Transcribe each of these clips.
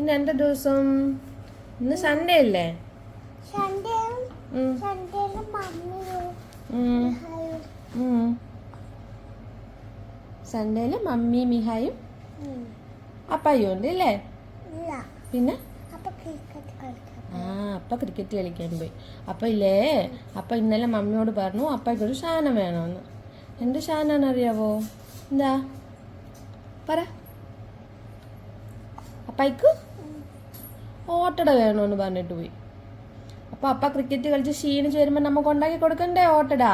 ഇന്ന് എന്റെ ദിവസം? ഇന്ന് സൺഡേ അല്ലേ? സൺഡേയിലും മമ്മി മിഹായും. അപ്പായും ഉണ്ട് അല്ലേ? പിന്നെ? ആ അപ്പ ക്രിക്കറ്റ് കളിക്കാൻ പോയി. അപ്പ ഇല്ലേ? അപ്പ ഇന്നലെ മമ്മിയോട് പറഞ്ഞു അപ്പയ്ക്കൊരു ശാനം വേണമെന്ന് എന്ത് ശാനാണ് അറിയാവോ? എന്താ? പറ. അപ്പയ്ക്ക്? ഓട്ടട വേണമെന്ന് പറഞ്ഞിട്ട് പോയി. അപ്പൊ അപ്പ ക്രിക്കറ്റ് കളിച്ച് ക്ഷീണിച്ച് വരുമ്പോ നമുക്ക് ഉണ്ടാക്കി കൊടുക്കണ്ടേ ഓട്ടട?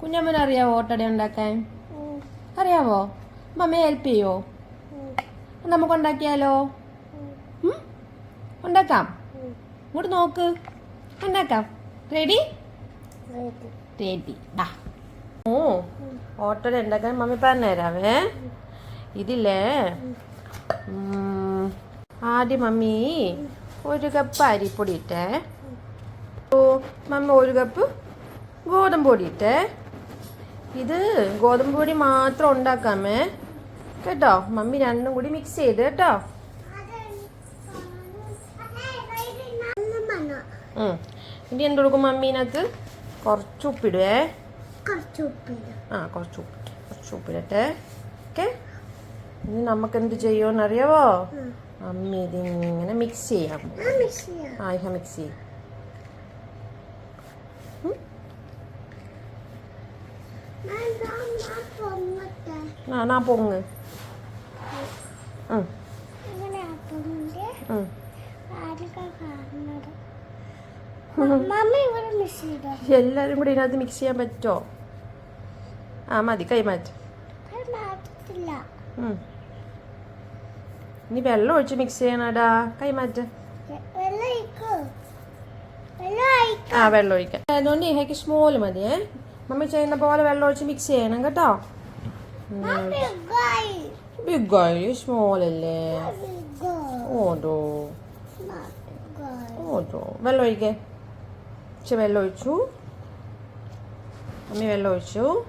കുഞ്ഞമ്മന അറിയാവോ ഓട്ടട ഉണ്ടാക്കാൻ. അറിയാവോ? മമ്മയെ ഹെൽപ്പ് ചെയ്യോ. നമുക്ക് ഉണ്ടാക്കിയാലോ? ഉണ്ടാക്കാം. ഇങ്ങോട്ട് നോക്ക്. ഉണ്ടാക്കാം. റെഡി റെഡി ആ ഓ ഓട്ടോടെ ഉണ്ടാക്കാൻ മമ്മി പറഞ്ഞുതരാവേ. ഇതില്ലേ? ആദ്യം മമ്മി ഒരു കപ്പ് അരിപ്പൊടി ഇട്ടേ ഓ മമ്മി ഒരു കപ്പ് ഗോതമ്പ് പൊടി ഇട്ടേ ഇത് ഗോതമ്പ് പൊടി മാത്രം ഉണ്ടാക്കാമേ. കേട്ടോ? മമ്മി രണ്ടും കൂടി മിക്സ് ചെയ്ത് കേട്ടോ. ഇനി എന്ത് കൊടുക്കും മമ്മീനകത്ത് കുറച്ച് ഉപ്പിടുവേ. ആ കുറച്ച് ഉപ്പ്. കുറച്ച് ഉപ്പിടട്ടെ. ഓക്കെ? ഇനി നമുക്ക് എന്ത് ചെയ്യുമെന്ന് മമ്മി ഇതിങ്ങനെ മിക്സ് ചെയ്യാം. ആ ഇഹ മിക്സ് ചെയ്യും. ആ നാ പൊങ്ങ്. എല്ലാരും കൂടി ഇതിനകത്ത് മിക്സ് ചെയ്യാൻ പറ്റുമോ ആ മതി കൈമാറ്റം. ഇനി വെള്ളം ഒഴിച്ച് മിക്സ് ചെയ്യണടാ. കൈമാറ്റ് ആ വെള്ളം ഒഴിക്കാം. അതുകൊണ്ട് ഇഹയ്ക്ക് സ്മോൾ മതിയേ മമ്മി ചെയ്യുന്ന പോലെ വെള്ളം ഒഴിച്ച് മിക്സ് ചെയ്യണം കേട്ടോ. ബിഗ് ആയി സ്മോൾ അല്ലേ? ഓടോ. ഓടോ. വെള്ളം ഒഴിക്കേ. ഇച്ചിരി വെള്ളം ഒഴിച്ചു. മമ്മി വെള്ളം ഒഴിച്ചു.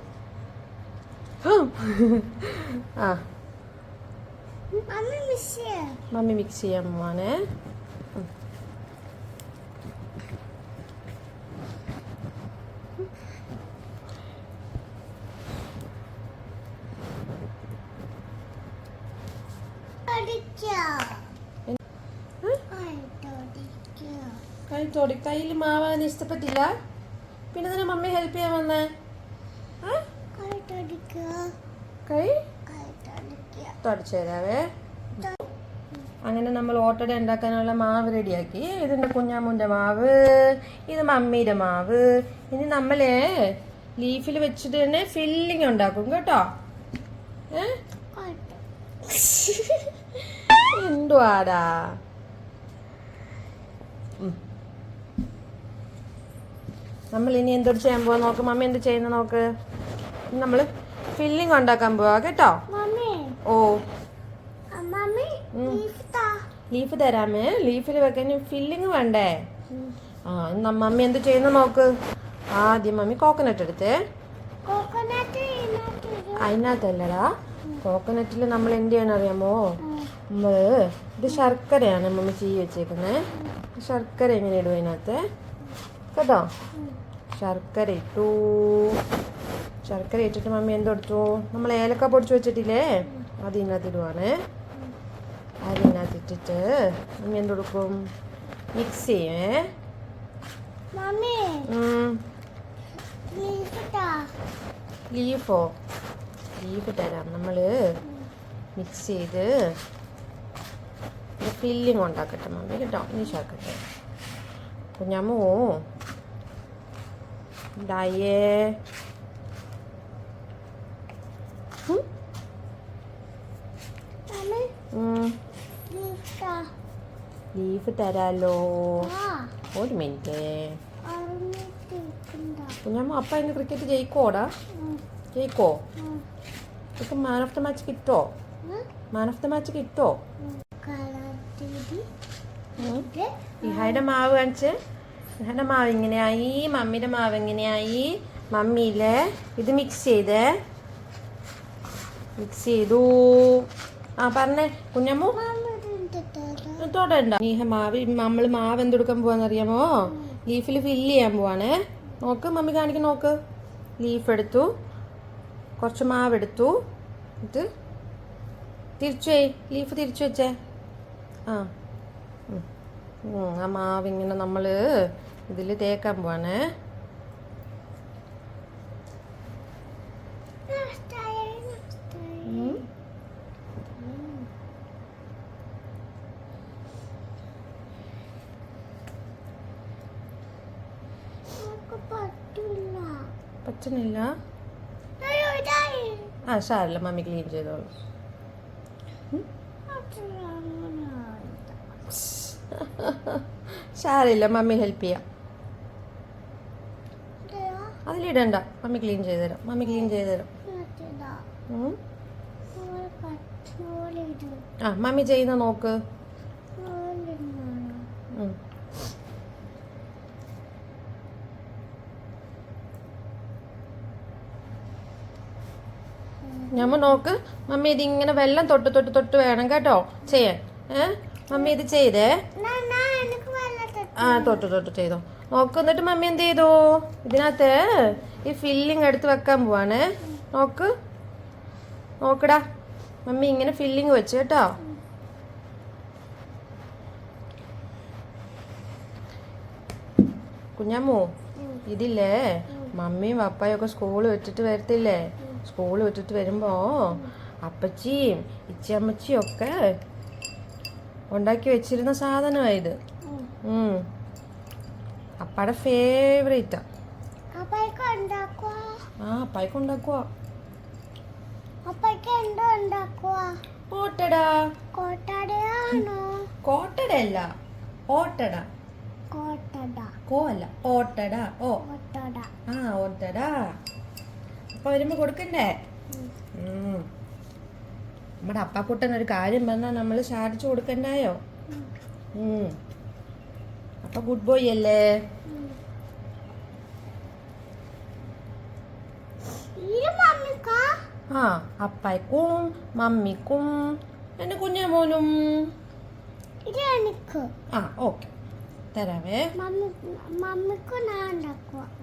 ആ. മമ്മി മിക്സ് ചെയ്യാൻ പോവാണേ കൈ തൊടി കയ്യിൽ മാവാൻ ഇഷ്ടപ്പെട്ടില്ല? പിന്നെ തന്നെ മമ്മി ഹെൽപ്പ് ചെയ്യാൻ വന്നേ? കൈ? കൈട്ടടിക്കോ അടിച്ച് തരാവേ അങ്ങനെ നമ്മൾ ഓട്ടട ഉണ്ടാക്കാനുള്ള മാവ് റെഡിയാക്കി. ഇതിന്റെ കുഞ്ഞാമ്മൂന്റെ മാവ് ഇത് മമ്മിയുടെ മാവ്. ഇനി നമ്മളെ ലീഫിൽ വെച്ചിട്ട് തന്നെ ഫില്ലിങ് ഉണ്ടാക്കും കേട്ടോ. എന്തുവാടാ? നമ്മൾ ഇനി എന്തൊരു ചെയ്യാൻ പോവാ നോക്ക്. മമ്മി എന്ത് ചെയ്യുന്ന നോക്ക്. നമ്മൾ ഫില്ലിങ് ഉണ്ടാക്കാൻ പോവാ കേട്ടോ. മമ്മി ഓ. ലീഫ് തരാമേ. ലീഫിൽ വെക്കാൻ ഫില്ലിങ് വേണ്ടേ? ആ എന്നാ മമ്മി എന്ത് ചെയ്യുന്ന നോക്ക്. ആദ്യം മമ്മി കോക്കനട്ട് എടുത്തേ. അതിനകത്തല്ലടാ കോക്കനട്ടിൽ നമ്മൾ എന്ത് ചെയ്യണം അറിയാമോ? നമ്മൾ ഇത് ശർക്കരയാണ് മമ്മി ചീ വെച്ചേക്കുന്നത് ശർക്കര എങ്ങനെ ഇടും അതിനകത്ത്? കേട്ടോ? ശർക്കര ഇട്ടു. ശർക്കര ഇട്ടിട്ട് മമ്മി എന്തെടുത്തു? നമ്മൾ ഏലക്ക പൊടിച്ച് വെച്ചിട്ടില്ലേ? അത് ഇതിനകത്ത് ഇടുവാണേ. അതിനകത്ത് ഇട്ടിട്ട് മമ്മി എന്തെടുക്കും? മിക്സ് ചെയ്യേ. ലീഫ് ലീഫോ തരാം നമ്മൾ മിക്സ് ചെയ്ത് ഫില്ലിങ് ഉണ്ടാക്കട്ടെ മമ്മി കേട്ടോ. ഇനി ചേർക്കട്ടെ കുഞ്ഞമ്മൂ ഇതായേ ഉം, മമ്മി ഉം. ലീഫ് താ ലീഫ് തരാലോ. ഒരു മിനിറ്റ്. കുഞ്ഞമ്മ അപ്പ ഇന്ന് ക്രിക്കറ്റ് ജയിക്കോടാ ജയിക്കോ ഇപ്പം മാൻ ഓഫ് ദ മാച്ച് കിട്ടോ? മാൻ ഓഫ് ദ മാച്ച് കിട്ടോ? ഇഹായുടെ മാവ് കാണിച്ച്. ഇഹയുടെ മാവ് ഇങ്ങനെയായി മമ്മിയുടെ മാവ് എങ്ങനെയായി? മമ്മിയിലെ ഇത് മിക്സ് ചെയ്ത്. മിക്സ് ചെയ്തു. ആ പറഞ്ഞേ കുഞ്ഞമ്മു. തരാം ഉണ്ടോ നീ മാവ് നമ്മൾ മാവ് എന്തെടുക്കാൻ പോവാന്നറിയാമോ? ലീഫിൽ ഫില്ല് ചെയ്യാൻ പോവാണേ. നോക്ക് മമ്മി കാണിക്കാൻ നോക്ക്. ലീഫ് എടുത്തു. കുറച്ച് മാവ് എടുത്തു. ഇത് തിരിച്ചു ലീഫ് തിരിച്ചു വെച്ചേ. ആ. ആ മാവ് ഇങ്ങനെ നമ്മൾ ഇതിൽ തേക്കാൻ പോവാണേ. പറ്റുന്നില്ല ആ സാരല്ല മമ്മി ക്ലീൻ ചെയ്തോളൂ സാരില്ല മമ്മി ഹെൽപ്പ് ചെയ്യാം? അതിലിടണ്ട മമ്മി ക്ലീൻ ചെയ്ത് തരാം മമ്മി ക്ലീൻ ചെയ്ത് തരാം പറ്റില്ല. ഉം. നമ്മൾ പച്ചോലെ ഇടും. ആ മമ്മി ചെയ്യുന്ന നോക്ക് ഞമ്മ നോക്ക്. മമ്മി ഇതിങ്ങനെ വെള്ളം തൊട്ട് തൊട്ട് തൊട്ട് വേണം കേട്ടോ. ചെയ്യാൻ ഏ? മമ്മി ഇത് ചെയ്തേ. ആ തൊട്ട് തൊട്ട് ചെയ്തോ. നോക്ക് എന്നിട്ട് മമ്മി എന്ത് ചെയ്തു? ഇതിനകത്ത് ഈ ഫില്ലിങ് എടുത്ത് വെക്കാൻ പോവാണേ. നോക്ക്. നോക്കടാ. മമ്മി ഇങ്ങനെ ഫില്ലിങ് വെച്ച് കേട്ടോ. കുഞ്ഞമ്മു ഇതില്ലേ? മമ്മിയും പപ്പായും ഒക്കെ സ്കൂൾ വെച്ചിട്ട് വരത്തില്ലേ? സ്കൂൾ വിട്ടിട്ട് വരുമ്പോ അപ്പച്ചിയും ഇച്ചമ്മച്ചിയും ഒക്കെ ഉണ്ടാക്കി വെച്ചിരുന്ന സാധനമാണ് ഉം. അപ്പയുടെ ഫേവറേറ്റാ ആ. അപ്പായ്ക്ക് ഉണ്ടാക്കുക കോട്ടട. അല്ല ഓട്ടട. കോട്ടട. കോ അല്ല ഓട്ടട ഓ. ആ ഓട്ടട. അപ്പൊ വരുമ്പോ കൊടുക്കണ്ടേ. നമ്മുടെ അപ്പാക്കുട്ടൻ ഒരു കാര്യം വന്നാ നമ്മൾ ശാരിച്ചു കൊടുക്കണ്ടായോ. അപ്പൊ ഗുഡ് ബോയ് അല്ലേ? ആ അപ്പായ്ക്കും മമ്മിക്കും എന്റെ കുഞ്ഞ മോനും ആ ഓക്കെ. തരാവേ.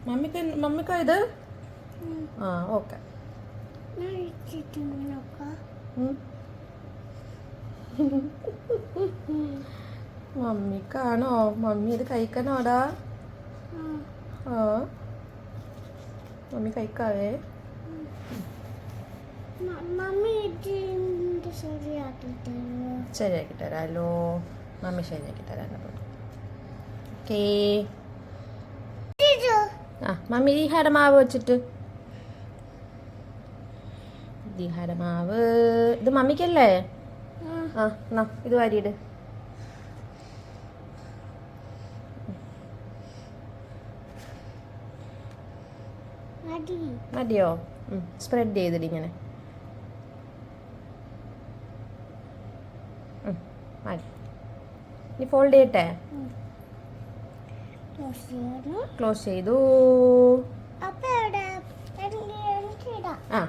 മമ്മിക്ക് മമ്മിക്കാ ഇത്? ആ ഓക്കെ. മമ്മിക്കാണോ മമ്മി ഇത് കഴിക്കണോടാ? ആ. മമ്മി കഴിക്കാവേ? ശരിയാക്കി തരാലോ. മമ്മി ശരിയാക്കി തരാം ഓക്കേ. ആ മമ്മി ഈ ഹടമാവ് വെച്ചിട്ട്. ദീഹാര മാവ് ഇത് മമ്മിക്കല്ലേ? ആ എന്നാ ഇത് വാരിയിട്. മതി. മതിയോ? സ്പ്രെഡ് ചെയ്തിട്ട് ഇങ്ങനെ. മതി. ഇനി ഫോൾഡ് ചെയ്യട്ടെ? ക്ലോസ് ചെയ്തു അപ്പൊ എവിടെ എനിക്ക് എനിക്കിടാം ആ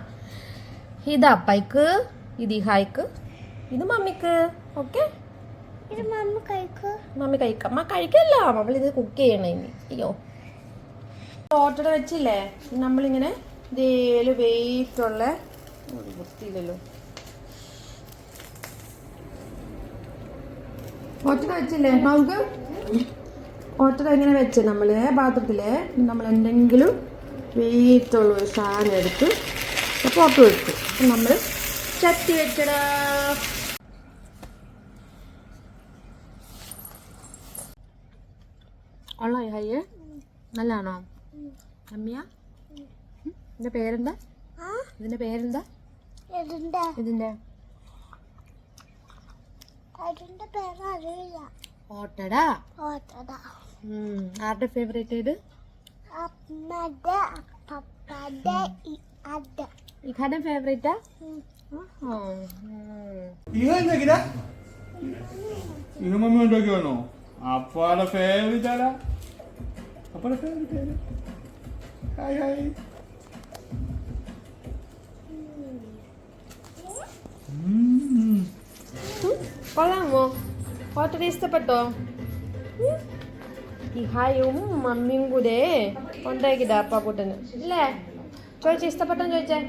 ഇത് അപ്പയ്ക്ക് ഇത് ഹായ്ക്ക് ഇത് മമ്മിക്ക് ഓക്കെ? മമ്മി കഴിക്കൂ. അമ്മ കഴിക്കല്ല. നമ്മൾ ഇത് കുക്ക് ചെയ്യണം ഇനി. അയ്യോ. ഓട്ടട വെച്ചില്ലേ? നമ്മളിങ്ങനെ ഇതേൽ വെയിറ്റുള്ള വൃത്തിയില്ലല്ലോ ഓട്ടട വെച്ചില്ലേ നമുക്ക് ഓട്ടട ഇങ്ങനെ വെച്ച് നമ്മൾ പാത്രത്തിൽ നമ്മൾ എന്തെങ്കിലും വെയിറ്റുള്ള ഒരു സാധനം എടുത്ത് പുറത്ത് വെച്ചു നമ്മൾ ചട്ടി വെച്ചടാ. കൊള്ളായി ഹയ്യേ നല്ലതാണോ അമ്മിയ ഇതിന്റെ പേരെന്താ? ആ? ഇതിന്റെ പേരെന്താ? ഇതിന്റെ ഇതിന്റെ പേര് അറിയില്ല. ഓട്ടട. ആരുടെ ഫേവറേറ്റ് ഇത് അമ്മയുടെ പപ്പയുടെ അട ഇഖാന്റെ ഫേവറേറ്റാ ഇഹ മമ്മി ഉണ്ടാക്കിയാണോ അപ്പാടെ ഫേവറേറ്റ് ആരാ? അപ്പാടെ ഫേവറേറ്റ് ആരാ? Hi hi. കൊള്ളാമോ? ഹോട്ടൽ ഇഷ്ടപ്പെട്ടോ? ഉം? ഈ ഹായും മമ്മിയും കൂടെ കൊണ്ടാക്കിട്ടാ അപ്പാക്കൂട്ടന് അല്ലേ ചോദിച്ചേ ഇഷ്ടപ്പെട്ടോ ചോദിച്ചേ?